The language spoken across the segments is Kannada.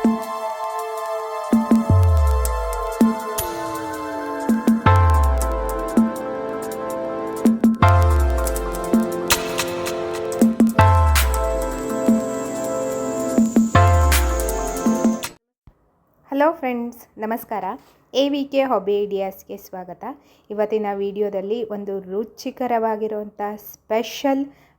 ಹಲೋ ಫ್ರೆಂಡ್ಸ್ ನಮಸ್ಕಾರ. ಎ ವಿ ಕೆ ಹಾಬಿ ಐಡಿಯಾಸ್ಗೆ ಸ್ವಾಗತ. ಇವತ್ತಿನ ವಿಡಿಯೋದಲ್ಲಿ ಒಂದು ರುಚಿಕರವಾಗಿರುವಂಥ ಸ್ಪೆಷಲ್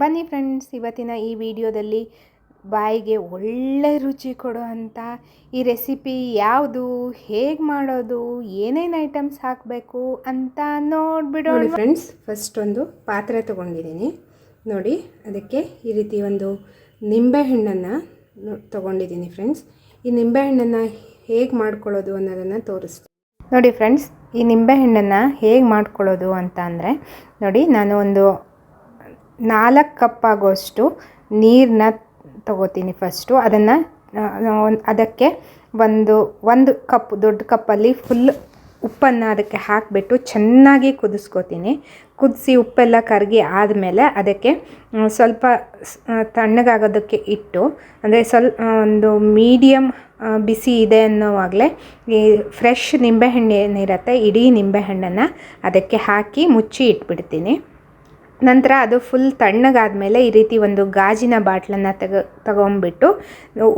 ಬನ್ನಿ ಫ್ರೆಂಡ್ಸ್, ಇವತ್ತಿನ ಈ ವಿಡಿಯೋದಲ್ಲಿ ಬಾಯಿಗೆ ಒಳ್ಳೆ ರುಚಿ ಕೊಡೋ ಅಂಥ ಈ ರೆಸಿಪಿ ಯಾವುದು, ಹೇಗೆ ಮಾಡೋದು, ಏನೇನು ಐಟಮ್ಸ್ ಹಾಕಬೇಕು ಅಂತ ನೋಡಿಬಿಡೋಣ. ಫ್ರೆಂಡ್ಸ್ ಫಸ್ಟ್ ಒಂದು ಪಾತ್ರೆ ತೊಗೊಂಡಿದ್ದೀನಿ. ನೋಡಿ, ಅದಕ್ಕೆ ಈ ರೀತಿ ಒಂದು ನಿಂಬೆಹಣ್ಣನ್ನು ತೊಗೊಂಡಿದ್ದೀನಿ ಫ್ರೆಂಡ್ಸ್. ಈ ನಿಂಬೆಹಣ್ಣನ್ನು ಹೇಗೆ ಮಾಡ್ಕೊಳ್ಳೋದು ಅನ್ನೋದನ್ನು ತೋರಿಸ್ತೀನಿ. ನೋಡಿ ಫ್ರೆಂಡ್ಸ್, ಈ ನಿಂಬೆಹಣ್ಣನ್ನು ಹೇಗೆ ಮಾಡ್ಕೊಳ್ಳೋದು ಅಂತ ಅಂದರೆ, ನೋಡಿ, ನಾನು ಒಂದು ನಾಲ್ಕು ಕಪ್ ಆಗೋಷ್ಟು ನೀರನ್ನ ತಗೋತೀನಿ ಫಸ್ಟು ಅದನ್ನು ಅದಕ್ಕೆ ಒಂದು ಒಂದು ಕಪ್ ದೊಡ್ಡ ಕಪ್ಪಲ್ಲಿ ಫುಲ್ ಉಪ್ಪನ್ನು ಅದಕ್ಕೆ ಹಾಕಿಬಿಟ್ಟು ಚೆನ್ನಾಗಿ ಕುದಿಸ್ಕೋತೀನಿ. ಕುದಿಸಿ ಉಪ್ಪೆಲ್ಲ ಕರಗಿ ಆದಮೇಲೆ ಅದಕ್ಕೆ ಸ್ವಲ್ಪ ತಣ್ಣಗಾಗೋದಕ್ಕೆ ಇಟ್ಟು, ಅಂದರೆ ಸ್ವಲ್ಪ ಒಂದು ಮೀಡಿಯಮ್ ಬಿಸಿ ಇದೆ ಅನ್ನೋವಾಗಲೇ ಈ ಫ್ರೆಶ್ ನಿಂಬೆಹಣ್ಣು ಏನಿರುತ್ತೆ, ಇಡೀ ನಿಂಬೆಹಣ್ಣನ್ನು ಅದಕ್ಕೆ ಹಾಕಿ ಮುಚ್ಚಿ ಇಟ್ಬಿಡ್ತೀನಿ. ನಂತರ ಅದು ಫುಲ್ ತಣ್ಣಗಾದಮೇಲೆ ಈ ರೀತಿ ಒಂದು ಗಾಜಿನ ಬಾಟ್ಲನ್ನು ತೆಗ, ತಗೊಂಬಿಟ್ಟು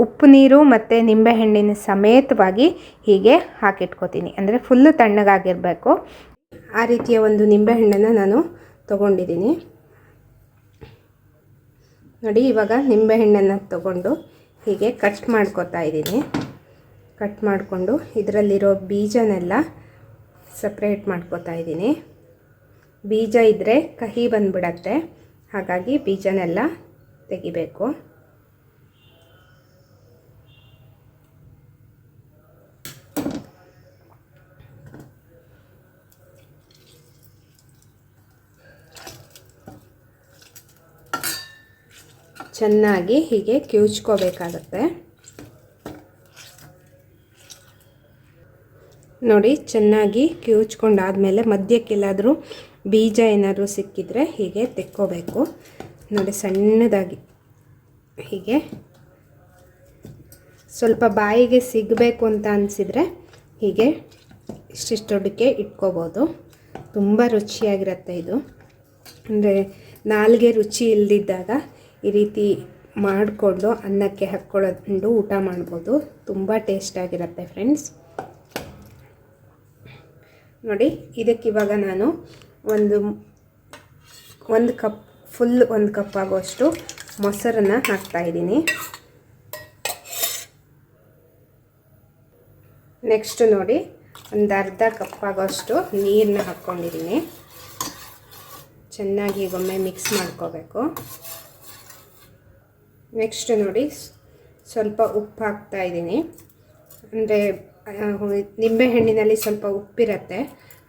ಉಪ್ಪು ನೀರು ಮತ್ತು ನಿಂಬೆಹಣ್ಣಿನ ಸಮೇತವಾಗಿ ಹೀಗೆ ಹಾಕಿಟ್ಕೋತೀನಿ. ಅಂದರೆ ಫುಲ್ಲು ತಣ್ಣಗಾಗಿರಬೇಕು. ಆ ರೀತಿಯ ಒಂದು ನಿಂಬೆಹಣ್ಣನ್ನು ನಾನು ತಗೊಂಡಿದ್ದೀನಿ. ನೋಡಿ, ಇವಾಗ ನಿಂಬೆಹಣ್ಣನ್ನು ತಗೊಂಡು ಹೀಗೆ ಕಟ್ ಮಾಡ್ಕೊತಾ ಇದ್ದೀನಿ. ಕಟ್ ಮಾಡಿಕೊಂಡು ಇದರಲ್ಲಿರೋ ಬೀಜನೆಲ್ಲ ಸಪ್ರೇಟ್ ಮಾಡ್ಕೋತಾ ಇದ್ದೀನಿ. ಬೀಜ ಇದ್ದರೆ ಕಹಿ ಬಂದ್ಬಿಡತ್ತೆ. ಹಾಗಾಗಿ ಬೀಜನೆಲ್ಲ ತೆಗಿಬೇಕು. ಚೆನ್ನಾಗಿ ಹೀಗೆ ಕಿವುಚ್ಕೋಬೇಕಾಗತ್ತೆ. ನೋಡಿ ಚೆನ್ನಾಗಿ ಕಿವುಚ್ಕೊಂಡಾದಮೇಲೆ ಮಧ್ಯಕ್ಕೆಲ್ಲಾದರೂ ಬೀಜ ಏನಾದರೂ ಸಿಕ್ಕಿದರೆ ಹೀಗೆ ತೆಕ್ಕೋಬೇಕು. ನೋಡಿ, ಸಣ್ಣದಾಗಿ ಹೀಗೆ. ಸ್ವಲ್ಪ ಬಾಯಿಗೆ ಸಿಗಬೇಕು ಅಂತ ಅನಿಸಿದರೆ ಹೀಗೆ ಇಷ್ಟಿಷ್ಟೊಡ್ಡಕ್ಕೆ ಇಟ್ಕೋಬೋದು. ತುಂಬ ರುಚಿಯಾಗಿರುತ್ತೆ ಇದು. ಅಂದರೆ ನಾಲ್ಗೆ ರುಚಿ ಇಲ್ಲದಿದ್ದಾಗ ಈ ರೀತಿ ಮಾಡಿಕೊಂಡು ಅನ್ನಕ್ಕೆ ಹಾಕ್ಕೊಳ್ಳೋದು ಊಟ ಮಾಡ್ಬೋದು. ತುಂಬ ಟೇಸ್ಟಾಗಿರುತ್ತೆ ಫ್ರೆಂಡ್ಸ್. ನೋಡಿ ಇದಕ್ಕಿವಾಗ ನಾನು ಒಂದು ಒಂದು ಕಪ್ ಫುಲ್ ಒಂದು ಕಪ್ ಆಗೋಷ್ಟು ಹಾಕ್ತಾ ಇದ್ದೀನಿ. ನೆಕ್ಸ್ಟ್ ನೋಡಿ, ಒಂದು ಅರ್ಧ ಕಪ್ ಆಗೋಷ್ಟು ನೀರನ್ನ ಹಾಕ್ಕೊಂಡಿದ್ದೀನಿ. ಚೆನ್ನಾಗಿ ಒಮ್ಮೆ ಮಿಕ್ಸ್ ಮಾಡ್ಕೋಬೇಕು. ನೆಕ್ಸ್ಟ್ ನೋಡಿ, ಸ್ವಲ್ಪ ಉಪ್ಪು ಹಾಕ್ತಾ ಇದ್ದೀನಿ. ಅಂದರೆ ನಿಂಬೆಹಣ್ಣಿನಲ್ಲಿ ಸ್ವಲ್ಪ ಉಪ್ಪಿರುತ್ತೆ.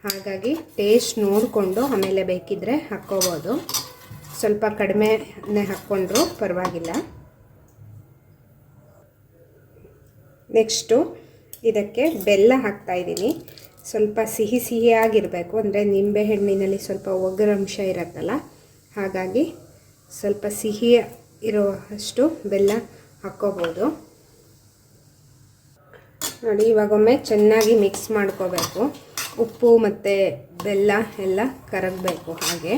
ಹಾಗಾಗಿ ಟೇಸ್ಟ್ ನೋಡಿಕೊಂಡು ಆಮೇಲೆ ಬೇಕಿದ್ದರೆ ಹಾಕ್ಕೋಬೋದು. ಸ್ವಲ್ಪ ಕಡಿಮೆನೇ ಹಾಕ್ಕೊಂಡ್ರೂ ಪರವಾಗಿಲ್ಲ. ನೆಕ್ಸ್ಟು ಇದಕ್ಕೆ ಬೆಲ್ಲ ಹಾಕ್ತಾಯಿದ್ದೀನಿ ಸ್ವಲ್ಪ ಸಿಹಿ ಸಿಹಿಯಾಗಿರಬೇಕು. ಅಂದರೆ ನಿಂಬೆಹಣ್ಣಿನಲ್ಲಿ ಸ್ವಲ್ಪ ಒಗ್ಗರಂಶ ಇರುತ್ತಲ್ಲ, ಹಾಗಾಗಿ ಸ್ವಲ್ಪ ಸಿಹಿ ಇರುವಷ್ಟು ಬೆಲ್ಲ ಹಾಕ್ಕೋಬೋದು. ನೋಡಿ, ಇವಾಗೊಮ್ಮೆ ಚೆನ್ನಾಗಿ ಮಿಕ್ಸ್ ಮಾಡ್ಕೋಬೇಕು. ಉಪ್ಪು ಮತ್ತು ಬೆಲ್ಲ ಎಲ್ಲ ಕರಗಬೇಕು ಹಾಗೆ.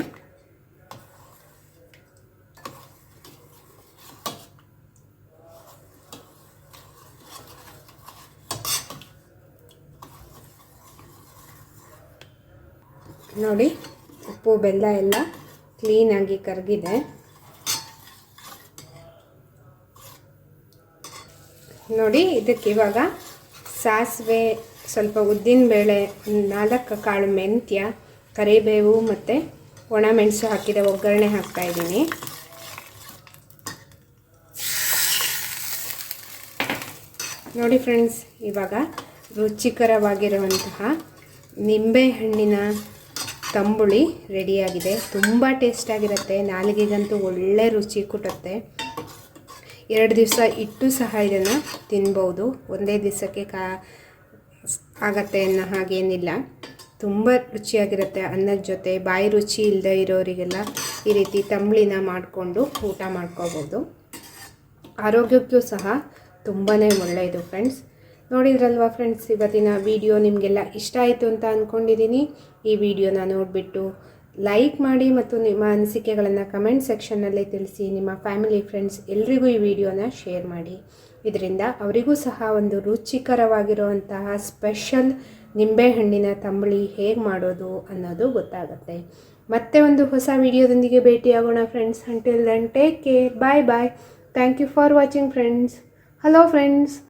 ನೋಡಿ, ಉಪ್ಪು, ಬೆಲ್ಲ ಎಲ್ಲ ಕ್ಲೀನಾಗಿ ಕರಗಿದೆ. ನೋಡಿ, ಇದಕ್ಕೆ ಇವಾಗ ಸಾಸಿವೆ ಸ್ವಲ್ಪ ಉದ್ದಿನ ಬೇಳೆ, ನಾಲ್ಕು ಕಾಳು ಮೆಂತ್ಯ, ಕರಿಬೇವು ಮತ್ತು ಒಣಮೆಣಸು ಹಾಕಿದ ಒಗ್ಗರಣೆ ಹಾಕ್ತಾಯಿದ್ದೀನಿ ನೋಡಿ ಫ್ರೆಂಡ್ಸ್, ಇವಾಗ ರುಚಿಕರವಾಗಿರುವಂತಹ ನಿಂಬೆಹಣ್ಣಿನ ತಂಬುಳಿ ರೆಡಿಯಾಗಿದೆ. ತುಂಬ ಟೇಸ್ಟಾಗಿರುತ್ತೆ ನಾಲಿಗೆಗಂತೂ ಒಳ್ಳೆ ರುಚಿ ಕೊಡುತ್ತೆ. ಎರಡು ದಿವಸ ಇಟ್ಟು ಸಹ ಇದನ್ನು ತಿನ್ಬೋದು. ಒಂದೇ ದಿವಸಕ್ಕೆ ಕಾ ಆಗತ್ತೆ ಅನ್ನೋ ಹಾಗೇನಿಲ್ಲ ತುಂಬ ರುಚಿಯಾಗಿರುತ್ತೆ ಅನ್ನದ ಜೊತೆ ಬಾಯಿ ರುಚಿ ಇಲ್ಲದೆ ಇರೋರಿಗೆಲ್ಲ ಈ ರೀತಿ ತಂಬಳಿನ ಮಾಡಿಕೊಂಡು ಊಟ ಮಾಡ್ಕೋಬೋದು. ಆರೋಗ್ಯಕ್ಕೂ ಸಹ ತುಂಬಾ ಒಳ್ಳೆಯದು ಫ್ರೆಂಡ್ಸ್. ನೋಡಿದ್ರಲ್ವಾ ಫ್ರೆಂಡ್ಸ್, ಇವತ್ತಿನ ವಿಡಿಯೋ ನಿಮಗೆಲ್ಲ ಇಷ್ಟ ಆಯಿತು ಅಂತ ಅಂದ್ಕೊಂಡಿದ್ದೀನಿ ಈ ವಿಡಿಯೋನ ನೋಡಿಬಿಟ್ಟು ಲೈಕ್ ಮಾಡಿ ಮತ್ತು ನಿಮ್ಮ ಅನಿಸಿಕೆಗಳನ್ನು ಕಮೆಂಟ್ ಸೆಕ್ಷನ್ನಲ್ಲಿ ತಿಳಿಸಿ, ನಿಮ್ಮ ಫ್ಯಾಮಿಲಿ, ಫ್ರೆಂಡ್ಸ್ ಎಲ್ರಿಗೂ ಈ ವಿಡಿಯೋನ ಶೇರ್ ಮಾಡಿ. ಇದರಿಂದ ಅವರಿಗೂ ಸಹ ಒಂದು ರುಚಿಕರವಾಗಿರುವಂತಹ ಸ್ಪೆಷಲ್ ನಿಂಬೆಹಣ್ಣಿನ ತಂಬಳಿ ಹೇಗೆ ಮಾಡೋದು ಅನ್ನೋದು ಗೊತ್ತಾಗುತ್ತೆ. ಮತ್ತೆ ಒಂದು ಹೊಸ ವಿಡಿಯೋದೊಂದಿಗೆ ಭೇಟಿಯಾಗೋಣ friends until then take care bye bye thank you for watching friends hello friends